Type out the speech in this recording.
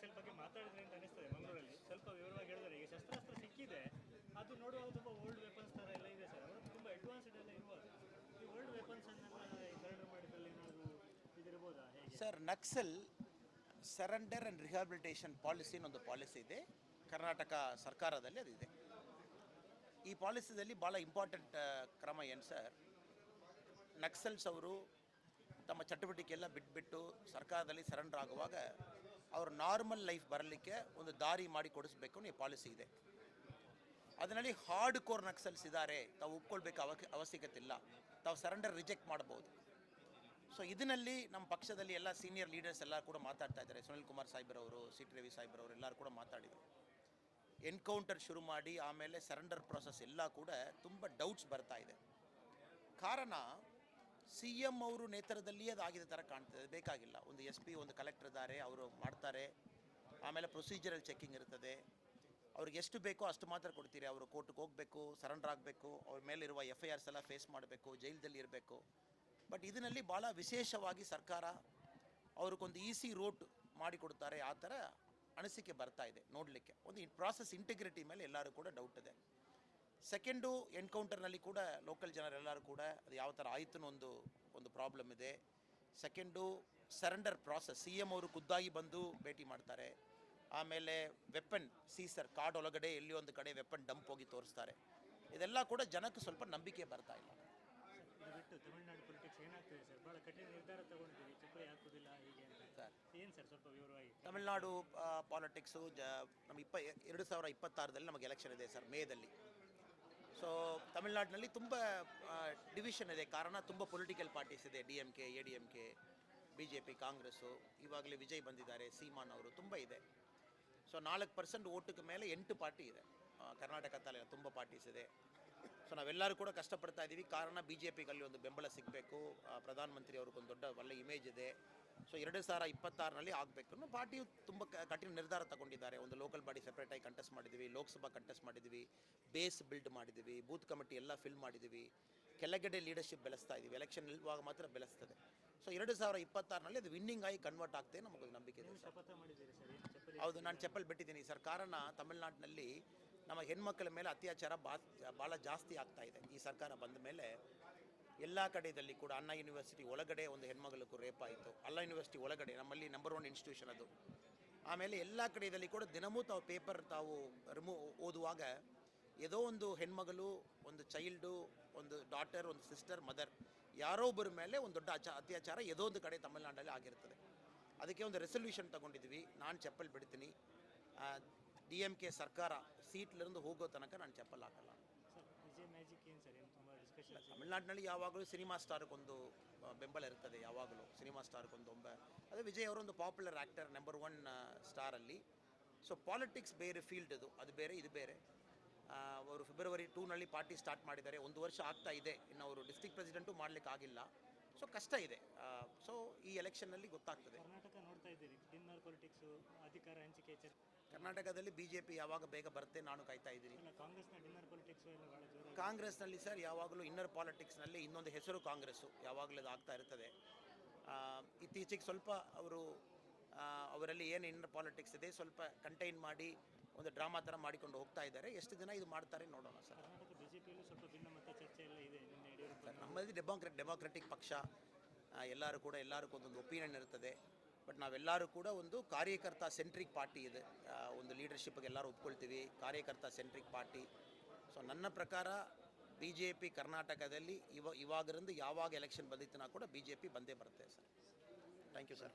ನಕ್ಸಲ್ ಬಗ್ಗೆ ಮಾತಾಡಿದ್ರೆ ಅಂತ ಅನಿಸ್ತದೆ ಮಂಗಳೂರಲ್ಲಿ. ಸ್ವಲ್ಪ ವಿವರವಾಗಿ ಹೇಳಿದ್ರೆ ಈಗ ಶಸ್ತ್ರಾಸ್ತ್ರ ಸಿಕ್ಕಿದೆ. ಅದು ನೋಡುವಾಗ ತುಂಬ ಓಲ್ಡ್ ವೆಪನ್ಸ್ ಥರ ಎಲ್ಲ ಇದೆ ಸರ್. ಅವರು ತುಂಬ ಅಡ್ವಾನ್ಸ್ಡ್ ಎಲ್ಲ ಇರುವಾಗ ಈ ಓಲ್ಡ್ ವೆಪನ್ಸನ್ನೆಲ್ಲ ಕರಡು ಮಾಡಿದಲ್ಲಿ ಏನಾದರೂ ಇದಿರ್ಬೋದಾ sir, Naxal surrender and rehabilitation policy ಒಂದು ಪಾಲಿಸಿ ಇದೆ. ಕರ್ನಾಟಕ ಸರ್ಕಾರದಲ್ಲಿ ಅದಿದೆ. ಈ ಪಾಲಿಸಿದಲ್ಲಿ ಭಾಳ ಇಂಪಾರ್ಟೆಂಟ್ ಕ್ರಮ ಏನು ಸರ್? ನಕ್ಸಲ್ಸ್ ಅವರು ತಮ್ಮ ಚಟುವಟಿಕೆಯೆಲ್ಲ ಬಿಟ್ಬಿಟ್ಟು ಸರ್ಕಾರದಲ್ಲಿ ಸರೆಂಡರ್ ಆಗುವಾಗ ಅವರು ನಾರ್ಮಲ್ ಲೈಫ್ ಬರಲಿಕ್ಕೆ ಒಂದು ದಾರಿ ಮಾಡಿ ಕೊಡಿಸ್ಬೇಕು ಅನ್ನೋ ಈ ಪಾಲಿಸಿ ಇದೆ. ಅದರಲ್ಲಿ ಹಾರ್ಡ್ ಕೋರ್ ನಕ್ಸಲ್ಸ್ ಇದ್ದಾರೆ ತಾವು ಒಪ್ಕೊಳ್ಬೇಕು ಅವ ಅವಶ್ಯಕತೆ ಇಲ್ಲ ತಾವು ಸರೆಂಡರ್ ರಿಜೆಕ್ಟ್ ಮಾಡ್ಬೋದು. ಸೊ ಇದರಲ್ಲಿ ನಮ್ಮ ಪಕ್ಷದಲ್ಲಿ ಎಲ್ಲ ಸೀನಿಯರ್ ಲೀಡರ್ಸ್ ಎಲ್ಲ ಕೂಡ ಮಾತಾಡ್ತಾ ಇದ್ದಾರೆ. ಸುನಿಲ್ ಕುಮಾರ್ ಸಾಹೇಬ್ರವರು ಸಿ ಟಿ ರವಿ ಸಾಹೇಬ್ರವರು ಎಲ್ಲರೂ ಕೂಡ ಮಾತಾಡಿದರು. ಎನ್ಕೌಂಟರ್ ಶುರು ಮಾಡಿ, ಆಮೇಲೆ ಸರೆಂಡರ್ ಪ್ರಾಸೆಸ್ ಎಲ್ಲ ಕೂಡ ತುಂಬ ಡೌಟ್ಸ್ ಬರ್ತಾ ಇದೆ. ಕಾರಣ ಸಿ ಎಂ ಅವರು ಅದು ಅದಾಗಿದೆ ಥರ ಕಾಣ್ತದೆ ಬೇಕಾಗಿಲ್ಲ. ಒಂದು ಎಸ್ ಪಿ, ಒಂದು ಕಲೆಕ್ಟರ್ ಇದ್ದಾರೆ, ಅವರು ಮಾಡ್ತಾರೆ. ಆಮೇಲೆ ಪ್ರೊಸೀಜರಲ್ ಚೆಕಿಂಗ್ ಇರ್ತದೆ. ಅವ್ರಿಗೆ ಎಷ್ಟು ಬೇಕೋ ಅಷ್ಟು ಮಾತ್ರ ಕೊಡ್ತೀರಿ. ಅವರು ಕೋರ್ಟ್ಗೆ ಹೋಗಬೇಕು, ಸರೆಂಡರ್ ಆಗಬೇಕು, ಅವ್ರ ಮೇಲಿರುವ ಎಫ್ ಐ ಆರ್ಸ್ ಎಲ್ಲ ಫೇಸ್ ಮಾಡಬೇಕು ಜೈಲ್ದಲ್ಲಿ ಇರಬೇಕು. ಬಟ್ ಇದರಲ್ಲಿ ಭಾಳ ವಿಶೇಷವಾಗಿ ಸರ್ಕಾರ ಅವ್ರಿಗೊಂದು ಈಸಿ ರೋಟ್ ಮಾಡಿಕೊಡ್ತಾರೆ ಆ ಥರ ಅನಿಸಿಕೆ ಬರ್ತಾ ಇದೆ ನೋಡಲಿಕ್ಕೆ. ಒಂದು ಪ್ರಾಸೆಸ್ ಇಂಟಿಗ್ರಿಟಿ ಮೇಲೆ ಎಲ್ಲರೂ ಕೂಡ ಡೌಟ್ ಇದೆ. ಸೆಕೆಂಡು ಎನ್ಕೌಂಟರ್ನಲ್ಲಿ ಕೂಡ ಲೋಕಲ್ ಜನರೆಲ್ಲರೂ ಕೂಡ ಅದು ಯಾವ ಥರ ಆಯಿತು ಅನ್ನೋ ಒಂದು ಒಂದು ಪ್ರಾಬ್ಲಮ್ ಇದೆ. Second surrender process C M ಅವರು ಖುದ್ದಾಗಿ ಬಂದು ಭೇಟಿ ಮಾಡ್ತಾರೆ. ಆಮೇಲೆ ವೆಪನ್ ಸೀಸರ್ ಕಾರ್ಡ್ ಒಳಗಡೆ ಎಲ್ಲಿ ಒಂದು ಕಡೆ ವೆಪನ್ ಡಂಪ್ ಹೋಗಿ ತೋರಿಸ್ತಾರೆ. ಇದೆಲ್ಲ ಕೂಡ ಜನಕ್ಕೆ ಸ್ವಲ್ಪ ನಂಬಿಕೆ ಬರ್ತಾ ಇಲ್ಲ. ತಮಿಳ್ನಾಡು ಪಾಲಿಟಿಕ್ಸು ಜ ನಮ್ಮ ಇಪ್ಪ ಎರಡು ಸಾವಿರ ಇಪ್ಪತ್ತಾರದಲ್ಲಿ ನಮಗೆ ಎಲೆಕ್ಷನ್ ಇದೆ ಸರ್ ಮೇದಲ್ಲಿ. ಸೊ ತಮಿಳ್ನಾಡಿನಲ್ಲಿ ತುಂಬ ಡಿವಿಷನ್ ಇದೆ ಕಾರಣ ತುಂಬ ಪೊಲಿಟಿಕಲ್ ಪಾರ್ಟೀಸ್ ಇದೆ D M K A D M K B J P Congress ಇವಾಗಲೇ ವಿಜಯ್ ಬಂದಿದ್ದಾರೆ ಸೀಮಾನ್ ಅವರು ತುಂಬ ಇದೆ ಸೊ ನಾಲ್ಕು ಪರ್ಸೆಂಟ್ ಓಟಕ್ಕೆ ಮೇಲೆ ಎಂಟು ಪಾರ್ಟಿ ಇದೆ ಕರ್ನಾಟಕ ತಲೆ ತುಂಬ ಪಾರ್ಟೀಸ್ ಇದೆ ಸೊ ನಾವೆಲ್ಲರೂ ಕೂಡ ಕಷ್ಟಪಡ್ತಾ ಇದ್ದೀವಿ ಕಾರಣ ಬಿ ಜೆ ಪಿಗಲ್ಲಿ ಒಂದು ಬೆಂಬಲ ಸಿಗಬೇಕು ಪ್ರಧಾನಮಂತ್ರಿ ಅವ್ರಿಗೊಂದು ದೊಡ್ಡ ಒಳ್ಳೆ ಇಮೇಜ್ ಇದೆ ಸೊ ಎರಡು ಸಾವಿರ ಇಪ್ಪತ್ತಾರನಲ್ಲಿ ಆಗಬೇಕು ಪಾರ್ಟಿಯು ತುಂಬ ಕಠಿಣ ನಿರ್ಧಾರ ತಗೊಂಡಿದ್ದಾರೆ. ಒಂದು ಲೋಕಲ್ ಬಾಡಿ ಸೆಪ್ರೇಟಾಗಿ ಕಂಟೆಸ್ಟ್ ಮಾಡಿದ್ವಿ ಲೋಕಸಭಾ ಕಂಟೆಸ್ಟ್ ಮಾಡಿದ್ವಿ ಬೇಸ್ ಬಿಲ್ಡ್ ಮಾಡಿದ್ವಿ ಬೂತ್ ಕಮಿಟಿ ಎಲ್ಲ ಫಿಲ್ ಮಾಡಿದ್ವಿ ಕೆಳಗಡೆ ಲೀಡರ್ಶಿಪ್ ಬೆಳೆಸ್ತಾ ಇದ್ದೀವಿ ಎಲೆಕ್ಷನ್ ನಿಲ್ಲುವಾಗ ಮಾತ್ರ ಬೆಳೆಸ್ತದೆ. ಸೊ ಎರಡು ಸಾವಿರ ಇಪ್ಪತ್ತಾರನಲ್ಲಿ ಅದು ವಿನ್ನಿಂಗ್ ಆಗಿ ಕನ್ವರ್ಟ್ ಆಗ್ತದೆ ನಮಗೆ ನಂಬಿಕೆ ಇದೆ ಹೌದು ನಾನು ಚಪ್ಪಲ್ ಬಿಟ್ಟಿದ್ದೀನಿ ಸರ್. ಕಾರಣ ತಮಿಳ್ನಾಡಿನಲ್ಲಿ ನಮ್ಮ ಹೆಣ್ಮಕ್ಳ ಮೇಲೆ ಅತ್ಯಾಚಾರ ಬಾ ಭಾಳ ಜಾಸ್ತಿ ಆಗ್ತಾ ಇದೆ. ಈ ಸರ್ಕಾರ ಬಂದ ಮೇಲೆ ಎಲ್ಲ ಕಡೆಯಲ್ಲಿ ಕೂಡ ಅಣ್ಣ ಯೂನಿವರ್ಸಿಟಿ ಒಳಗಡೆ ಒಂದು ಹೆಣ್ಮಗಳಿಗೂ ರೇಪ್ ಆಯಿತು. ಅಲ್ಲ ಯೂನಿವರ್ಸಿಟಿ ಒಳಗಡೆ ನಮ್ಮಲ್ಲಿ ನಂಬರ್ ಒನ್ ಇನ್ಸ್ಟಿಟ್ಯೂಷನ್ ಅದು. ಆಮೇಲೆ ಎಲ್ಲ ಕಡೆಯಲ್ಲಿ ಕೂಡ ದಿನವೂ ತಾವು ಪೇಪರ್ ತಾವು ರಿಮೂ ಓದುವಾಗ ಏನೋ ಒಂದು ಹೆಣ್ಮಗಳು, ಒಂದು ಚೈಲ್ಡು ಒಂದು ಡಾಟರ್ ಒಂದು ಸಿಸ್ಟರ್ ಮದರ್ ಯಾರೋ ಒಬ್ಬರ ಮೇಲೆ ಒಂದು ದೊಡ್ಡ ಅಚ, ಅತ್ಯಾಚಾರ ಏದೋ ಒಂದು ಕಡೆ ತಮಿಳ್ನಾಡಲ್ಲಿ ಆಗಿರ್ತದೆ. ಅದಕ್ಕೆ ಒಂದು ರೆಸೊಲ್ಯೂಷನ್ ತಗೊಂಡಿದ್ವಿ. ನಾನು ಚಪ್ಪಲಿ ಬಿಡ್ತೀನಿ. ಡಿ ಎಂ ಕೆ ಸರ್ಕಾರ ಸೀಟ್ಲಿருந்து ಹೋಗೋ ತನಕ ನಾನು ಚಪ್ಪಲ್ ಹಾಕಲ್ಲ. ತಮಿಳ್ನಾಡಿನಲ್ಲಿ ಯಾವಾಗಲೂ ಸಿನಿಮಾ ಸ್ಟಾರ್ಗೊಂದು ಬೆಂಬಲ ಇರ್ತದೆ ಯಾವಾಗಲೂ ಸಿನಿಮಾ ಸ್ಟಾರ್ಗೊಂದು ಒಂಬೆ. ಅದೇ ವಿಜಯ್ ಅವರೊಂದು ಪಾಪ್ಯುಲರ್ ಆ್ಯಕ್ಟರ್ ನಂಬರ್ ಒನ್ ಸ್ಟಾರಲ್ಲಿ ಸೊ ಪಾಲಿಟಿಕ್ಸ್ ಬೇರೆ ಫೀಲ್ಡ್ ಅದು ಅದು ಬೇರೆ ಇದು ಬೇರೆ. ಅವರು ಫೆಬ್ರವರಿ ಟೂನಲ್ಲಿ ಪಾರ್ಟಿ ಸ್ಟಾರ್ಟ್ ಮಾಡಿದ್ದಾರೆ. ಒಂದು ವರ್ಷ ಆಗ್ತಾ ಇದೆ. ಇನ್ನು ಅವರು ಡಿಸ್ಟ್ರಿಕ್ಟ್ ಪ್ರೆಸಿಡೆಂಟು ಮಾಡಲಿಕ್ಕೆ ಆಗಿಲ್ಲ. ಸೊ ಕಷ್ಟ ಇದೆ. ಸೊ ಈ ಎಲೆಕ್ಷನ್ನಲ್ಲಿ ಗೊತ್ತಾಗ್ತದೆ. ಕರ್ನಾಟಕ ನೋಡ್ತಾ ಇದ್ದೀರಿ. ಡಿನ್ನರ್ ಪೊಲಿಟಿಕ್ಸು ಅಧಿಕಾರ ಹಂಚಿಕೆ ಕರ್ನಾಟಕದಲ್ಲಿ ಬಿ ಜೆ ಪಿ ಯಾವಾಗ ಬೇಗ ಬರುತ್ತೆ ನಾನು ಕಾಯ್ತಾ ಇದ್ದೀನಿ. ಕಾಂಗ್ರೆಸ್ನ ಡಿನ್ನರ್ ಕಾಂಗ್ರೆಸ್ನಲ್ಲಿ ಸರ್ ಯಾವಾಗಲೂ ಇನ್ನರ್ ಪಾಲಿಟಿಕ್ಸ್ನಲ್ಲಿ ಇನ್ನೊಂದು ಹೆಸರು ಕಾಂಗ್ರೆಸ್ಸು, ಯಾವಾಗಲೂ ಅದು ಆಗ್ತಾ ಇರ್ತದೆ. ಇತ್ತೀಚೆಗೆ ಸ್ವಲ್ಪ ಅವರು ಅವರಲ್ಲಿ ಏನು ಇನ್ನರ್ ಪಾಲಿಟಿಕ್ಸ್ ಇದೆ, ಸ್ವಲ್ಪ ಕಂಟೈನ್ ಮಾಡಿ, ಒಂದು ಡ್ರಾಮಾ ಥರ ಮಾಡಿಕೊಂಡು ಹೋಗ್ತಾ ಇದ್ದಾರೆ. ಎಷ್ಟು ದಿನ ಇದು ಮಾಡ್ತಾರೆ ನೋಡೋಣ ಸರ್. ಇದೆ ಸರ್, ನಮ್ಮಲ್ಲಿ ಡೆಮೋಕ್ರೆಟ್ ಡೆಮೋಕ್ರೆಟಿಕ್ ಪಕ್ಷ ಎಲ್ಲರೂ ಕೂಡ ಎಲ್ಲರಿಗೂ ಒಂದೊಂದು ಒಪಿನಿಯನ್ ಇರ್ತದೆ. ಬಟ್ ನಾವೆಲ್ಲರೂ ಕೂಡ ಒಂದು ಕಾರ್ಯಕರ್ತ ಸೆಂಟ್ರಿಕ್ ಪಾರ್ಟಿ ಇದೆ. ಒಂದು ಲೀಡರ್ಶಿಪ್ಗೆ ಎಲ್ಲರೂ ಒಪ್ಕೊಳ್ತೀವಿ. ಕಾರ್ಯಕರ್ತ ಸೆಂಟ್ರಿಕ್ ಪಾರ್ಟಿ. ನನ್ನ ಪ್ರಕಾರ ಬಿ ಜೆ ಪಿ ಕರ್ನಾಟಕದಲ್ಲಿ ಇವ, ಇವಾಗಿಂದ ಯಾವಾಗ ಎಲೆಕ್ಷನ್ ಬಂದಿತ್ತು ಕೂಡ ಬಿ ಜೆ ಪಿ ಬಂದೇ ಬರುತ್ತೆ ಸರ್ ಥ್ಯಾಂಕ್ ಯು ಸರ್